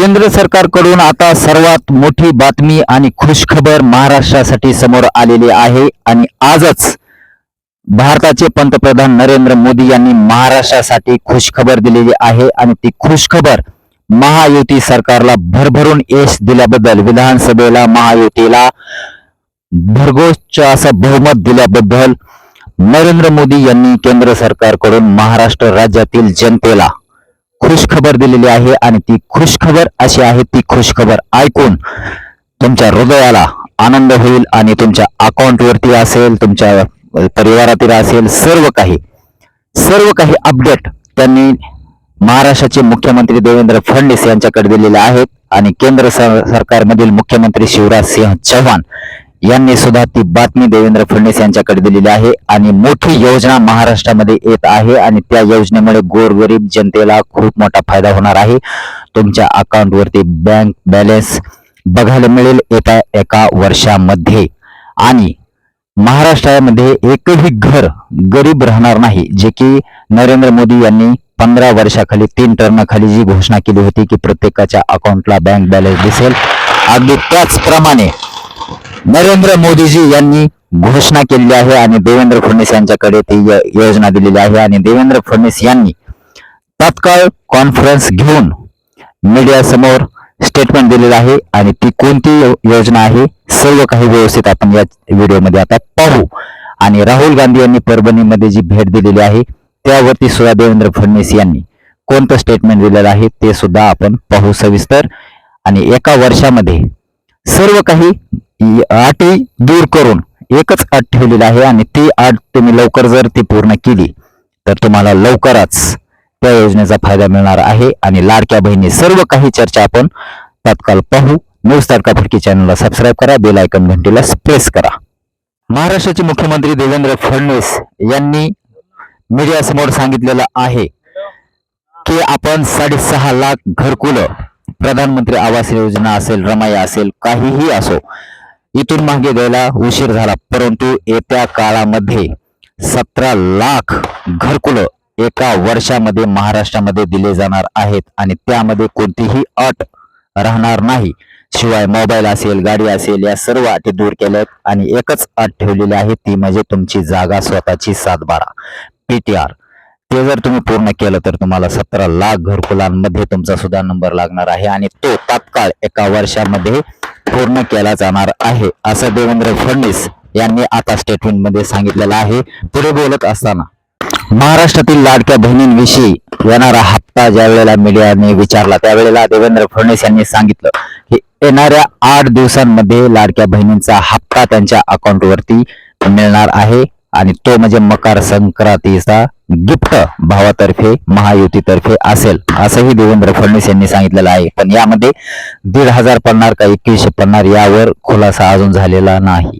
केंद्र सरकारकडून आता सर्वात मोठी बातमी आणि खुशखबर महाराष्ट्रासाठी समोर आलेली आहे आणि आजच भारताचे पंतप्रधान नरेंद्र मोदी यांनी महाराष्ट्रासाठी खुशखबर दिलेली आहे आणि ती खुशखबर महायुती सरकारला भरभरून यश दिल्याबद्दल विधानसभेला महायुतीला भरघोस असं बहुमत दिल्याबद्दल नरेंद्र मोदी यांनी केंद्र सरकारकडून महाराष्ट्र राज्यातील जनतेला खुशखबर दिलेली आहे आणि ती खुशखबर अशी आहे ती खुशखबर ऐकून तुमच्या हृदयाला आनंद होईल आणि तुमच्या अकाउंटवरती असेल तुमच्या परिवारातील असेल सर्व काही सर्व काही अपडेट त्यांनी महाराष्ट्राचे मुख्यमंत्री देवेंद्र फडणवीस यांच्याकडे दिलेले आहेत आणि केंद्र सरकारमधील मुख्यमंत्री शिवराज सिंह चौहान यांनी सुद्धा ती बातमी देवेंद्र फडणवीस यांच्याकडे दिलेली आहे आणि मोठी योजना महाराष्ट्रामध्ये येत आहे आणि त्या योजनेमुळे गोरगरीब जनतेला खूप मोठा फायदा होणार आहे. तुमच्या अकाउंटवरती बँक बॅलन्स बघायला मिळेल येत्या एका वर्षामध्ये. आणि महाराष्ट्रामध्ये एकही घर गरीब राहणार नाही जे की नरेंद्र मोदी यांनी पंधरा वर्षाखाली तीन टर्म जी घोषणा केली होती की प्रत्येकाच्या अकाउंटला बँक बॅलन्स दिसेल. अगदी त्याचप्रमाणे नरेंद्र मोदीजी यांनी घोषणा केलेली आहे आणि देवेंद्र फडणवीस यांच्याकडे ती योजना दिलेली आहे आणि देवेंद्र फडणवीस यांनी तात्काळ कॉन्फरन्स घेऊन मीडिया समोर स्टेटमेंट दिलेलं आहे आणि ती कोणती योजना आहे सर्व काही व्यवस्थित आपण या व्हिडिओमध्ये आता पाहू. आणि राहुल गांधी यांनी परभणीमध्ये जी भेट दिलेली आहे त्यावरती सुद्धा देवेंद्र फडणवीस यांनी कोणतं स्टेटमेंट दिलेलं आहे ते सुद्धा आपण पाहू सविस्तर. आणि एका वर्षामध्ये सर्व काही इ- दूर करून एकच आट ठेवलेली आहे आणि ती आट तुम्ही लवकर जर ती पूर्ण केली तर तुम्हाला लवकरच त्या योजनेचा फायदा मिळणार आहे. आणि लाडक्या बहिणी सर्व काही चर्चा आपण तात्काळ पाहू. न्यूज तारका फडकी चॅनलला सबस्क्राईब करा बेल आयकन घंटीला प्रेस करा. महाराष्ट्राचे मुख्यमंत्री देवेंद्र फडणवीस यांनी मीडिया समोर सांगितलेलं आहे की आपण साडेसहा लाख घरकुलं प्रधानमंत्री आवास योजना असेल रमाया असेल काहीही असो इथून मागे द्यायला उशीर झाला. परंतु येत्या काळामध्ये सतरा लाख घरकुलं एका वर्षामध्ये महाराष्ट्रामध्ये दिले जाणार आहेत आणि त्यामध्ये कोणतीही अट राहणार नाही. शिवाय मोबाईल असेल गाडी असेल या सर्व अटी दूर केल्यात आणि एकच अट ठेवलेली आहे ती म्हणजे तुमची जागा स्वतःची सातबारा. पीटीआर ते जर तुम्ही पूर्ण केलं तर तुम्हाला सतरा लाख घरकुलांमध्ये तुमचा सुद्धा नंबर लागणार आहे आणि तो तात्काळ एका वर्षामध्ये पूर्ण केला जाणार आहे असं देवेंद्र फडणवीस यांनी आता स्टेटमेंटमध्ये सांगितलेलं आहे. पुढे बोलत असताना महाराष्ट्रातील लाडक्या बहिणींविषयी येणारा हप्ता ज्या वेळेला मीडियाने विचारला त्यावेळेला देवेंद्र फडणवीस यांनी सांगितलं की येणाऱ्या आठ दिवसांमध्ये लाडक्या बहिणींचा हप्ता त्यांच्या अकाउंट वरती मिळणार आहे आणि तो म्हणजे मकर संक्रांतीचा गिफ्ट भावातर्फे महायुतीतर्फे असेल असंही देवेंद्र फडणवीस यांनी सांगितलेलं आहे. पण यामध्ये दीड हजार पडणार का एकवीसशे पडणार यावर खुलासा अजून झालेला नाही.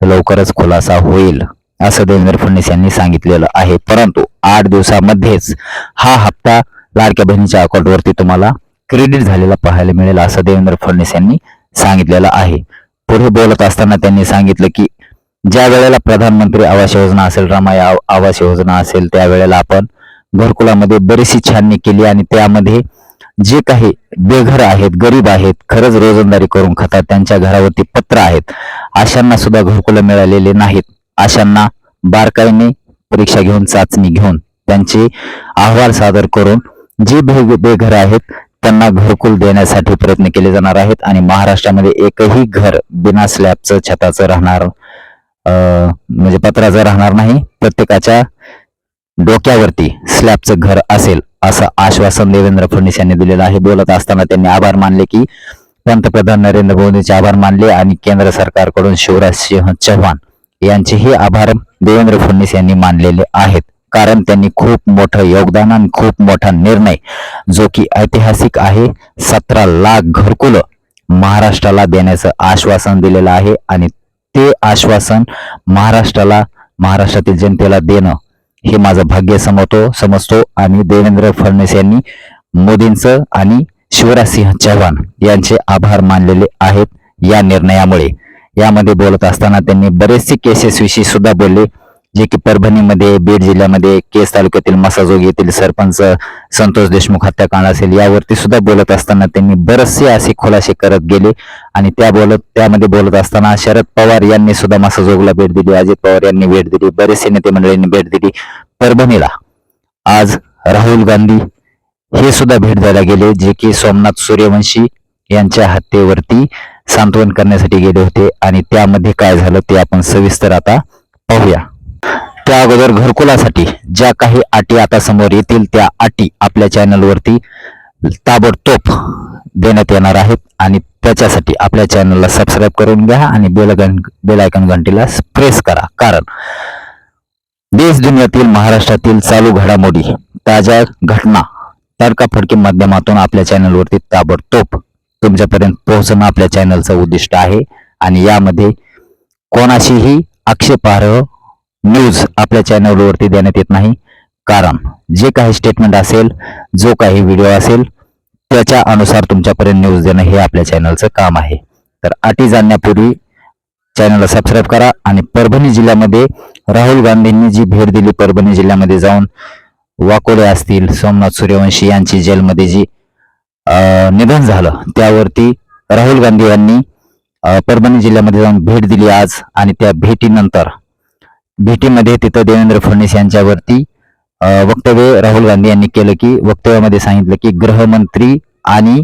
लवकरच खुलासा होईल असं देवेंद्र फडणवीस यांनी सांगितलेलं आहे. परंतु आठ दिवसामध्येच हा हप्ता लाडक्या बहिणीच्या अकाउंटवरती तुम्हाला क्रेडिट झालेला पाहायला मिळेल असं देवेंद्र फडणवीस यांनी सांगितलेलं आहे. पुढे बोलत असताना त्यांनी सांगितलं की ज्या वेळेला प्रधानमंत्री आवास योजना असेल रमाई आवास योजना असेल त्यावेळेला आपण घरकुलामध्ये बरीचशी छाननी केली आणि त्यामध्ये जे काही बेघर आहेत गरीब आहेत खरंच रोजंदारी करून खातात त्यांच्या घरावरती पत्र आहेत अशांना सुद्धा घरकुलं मिळालेले नाहीत. अशांना बारकाईने परीक्षा घेऊन चाचणी घेऊन त्यांचे अहवाल सादर करून जे बेघर आहेत त्यांना घरकुल देण्यासाठी प्रयत्न केले जाणार आहेत आणि महाराष्ट्रामध्ये एकही घर बिना स्लॅबचं छताचं राहणार म्हणजे पत्राचं राहणार नाही. प्रत्येकाच्या डोक्यावरती स्लॅबचं घर असेल असं आश्वासन देवेंद्र फडणवीस यांनी दिलेलं आहे. बोलत असताना त्यांनी आभार मानले की पंतप्रधान नरेंद्र मोदींचे आभार मानले आणि केंद्र सरकारकडून शिवराज सिंह चौहान यांचेही आभार देवेंद्र फडणवीस यांनी मानलेले आहेत. कारण त्यांनी खूप मोठं योगदान आणि खूप मोठा निर्णय जो की ऐतिहासिक आहे सतरा लाख घरकुलं महाराष्ट्राला देण्याचं आश्वासन दिलेलं आहे आणि ते आश्वासन महाराष्ट्राला महाराष्ट्रातील जनतेला देणं हे माझं भाग्य समजतो समजतो. आणि देवेंद्र फडणवीस यांनी मोदींचं आणि शिवराज सिंह चौहान यांचे आभार मानलेले आहेत या निर्णयामुळे. यामध्ये बोलत असताना त्यांनी बरेचसे केसेसविषयी सुद्धा बोलले. जे की परभणीमध्ये बीड जिल्ह्यामध्ये केस तालुक्यातील मसाजोग येथील सरपंच संतोष देशमुख हत्याकांड असेल यावरती सुद्धा बोलत असताना त्यांनी बरेचसे असे खुलासे करत गेले. आणि त्या बोलत त्यामध्ये बोलत असताना शरद पवार यांनी सुद्धा मसाजोगला भेट दिली अजित पवार यांनी भेट दिली बरेचसे नेते मंडळींनी भेट दिली. परभणीला आज राहुल गांधी हे सुद्धा भेट द्यायला गेले जे की सोमनाथ सूर्यवंशी यांच्या हत्येवरती सांत्वन करण्यासाठी गेले होते. आणि त्यामध्ये काय झालं ते आपण सविस्तर आता पाहूया. त्या अगोदर घरकुलासाठी ज्या काही अटी आता समोर येतील त्या अटी आपल्या चॅनलवरती ताबडतोब देण्यात येणार आहेत आणि त्याच्यासाठी आपल्या चॅनलला सबस्क्राईब करून घ्या आणि बेलगन बेलायकन घंटीला प्रेस करा. कारण देश दुनियातील महाराष्ट्रातील चालू घडामोडी ताज्या घटना तडकाफडकी माध्यमातून आपल्या चॅनलवरती ताबडतोब तुमच्यापर्यंत पोहोचणं आपल्या चॅनलचं उद्दिष्ट आहे. आणि यामध्ये कोणाशीही आक्षेपार्ह न्यूज आपल्या चॅनलवरती देण्यात येत नाही. कारण जे काही स्टेटमेंट असेल जो काही व्हिडिओ असेल त्याच्या अनुसार तुमच्यापर्यंत न्यूज देणं हे आपल्या चॅनलचं काम आहे. तर अटी जाणण्यापूर्वी चॅनलला सबस्क्राईब करा आणि परभणी जिल्ह्यामध्ये राहुल गांधींनी जी भेट दिली परभणी जिल्ह्यामध्ये जाऊन वाकोडे असतील सोमनाथ सूर्यवंशी यांची जेलमध्ये जी निधन झालं त्यावरती राहुल गांधी यांनी परभणी जिल्ह्यामध्ये जाऊन भेट दिली आज आणि त्या भेटीनंतर भेटीमध्ये तिथं देवेंद्र फडणवीस यांच्यावरती वक्तव्य राहुल गांधी यांनी केलं की वक्तव्यामध्ये सांगितलं की गृहमंत्री आणि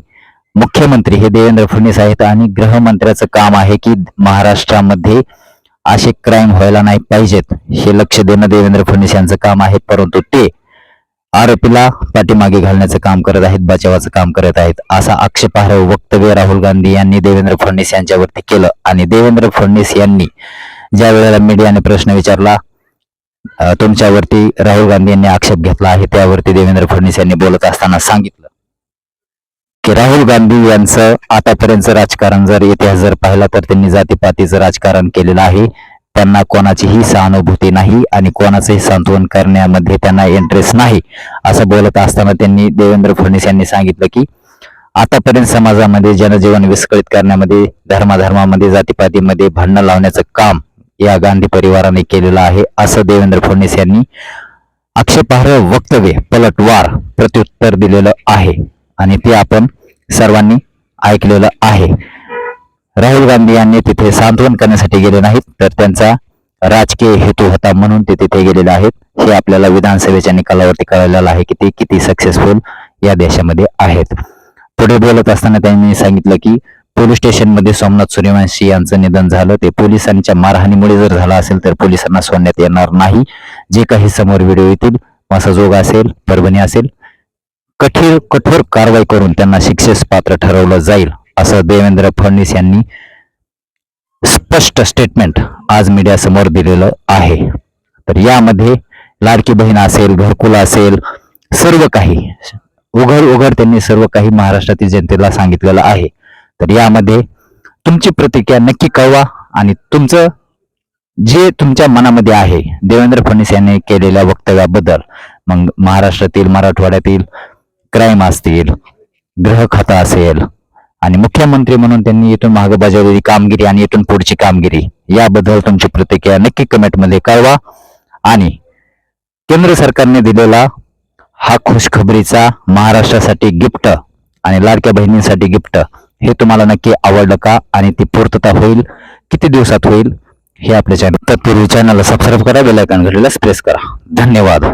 मुख्यमंत्री हे देवेंद्र फडणवीस आहेत आणि गृहमंत्र्याचं काम आहे की महाराष्ट्रामध्ये असे क्राईम व्हायला नाही पाहिजेत हे लक्ष देणं देवेंद्र फडणवीस यांचं काम आहे परंतु ते आरोपीला पाठीमागे घालण्याचं काम करत आहेत बचावाचं काम करत आहेत असा आक्षेपार्ह वक्तव्य राहुल गांधी यांनी देवेंद्र फडणवीस यांच्यावरती केलं आणि देवेंद्र फडणवीस यांनी ज्या वेळेला मीडियाने प्रश्न विचारला तुमच्यावरती राहुल गांधी यांनी आक्षेप घेतला आहे त्यावरती देवेंद्र फडणवीस यांनी बोलत असताना सांगितलं की राहुल गांधी यांचं आतापर्यंतचं राजकारण जर इतिहास जर पाहिला तर त्यांनी जातीपातीचं राजकारण केलेलं आहे. त्यांना कोणाचीही सहानुभूती नाही आणि कोणाचंही सांत्वन करण्यामध्ये त्यांना इंटरेस्ट नाही. असं बोलत असताना त्यांनी देवेंद्र फडणवीस यांनी सांगितलं की आतापर्यंत समाजामध्ये जनजीवन विस्कळीत करण्यामध्ये धर्माधर्मामध्ये जातीपातीमध्ये भांडणं लावण्याचं काम या गांधी परिवाराने केलेलं आहे असं देवेंद्र फडणवीस यांनी आक्षेपार्ह वक्तव्य पलटवार प्रत्युत्तर दिलेलं आहे. आणि ते आपण सर्वांनी ऐकलेलं आहे. राहुल गांधी यांनी तिथे सांत्वन करण्यासाठी गेले नाहीत तर त्यांचा राजकीय हेतू होता म्हणून ते तिथे गेलेले आहेत. हे आपल्याला विधानसभेच्या निकालावरती कळलेलं आहे की ते किती सक्सेसफुल या देशामध्ये आहेत. पुढे बोलत असताना त्यांनी सांगितलं की पोलीस स्टेशनमध्ये सोमनाथ सूर्यवंशी यांचं निधन झालं. ते पोलिसांच्या मारहाणीमुळे जर झालं असेल तर पोलिसांना सोडण्यात येणार नाही. जे काही समोर व्हिडिओ येतील मसाजोग असेल परभणी असेल कठीण कठोर कारवाई करून त्यांना शिक्षेस पात्र ठरवलं जाईल असं देवेंद्र फडणवीस यांनी स्पष्ट स्टेटमेंट आज मीडिया समोर दिलेलं आहे. तर यामध्ये लाडकी बहीण असेल घरकुल असेल सर्व काही उघड उघड त्यांनी सर्व काही महाराष्ट्रातील जनतेला सांगितलेलं आहे. तर यामध्ये तुमची प्रतिक्रिया नक्की कळवा आणि तुमचं जे तुमच्या मनामध्ये आहे देवेंद्र फडणवीस यांनी केलेल्या वक्तव्याबद्दल मग महाराष्ट्रातील मराठवाड्यातील क्राईम असतील गृह खाता असेल आणि मुख्यमंत्री म्हणून त्यांनी येथून मागे बजावलेली कामगिरी आणि येथून पुढची कामगिरी याबद्दल तुमची प्रतिक्रिया नक्की कमेंटमध्ये कळवा आणि केंद्र सरकारने दिलेला हा खुशखबरीचा महाराष्ट्रासाठी गिफ्ट आणि लाडक्या बहिणींसाठी गिफ्ट हे तुम्हाला नक्की आवडलं का आणि ती पूर्तता होईल किती दिवसात होईल हे आपल्या चॅनल तत्पूर्वी चॅनलला सबस्क्राईब करा बेल आयकॉन प्रेस करा. धन्यवाद.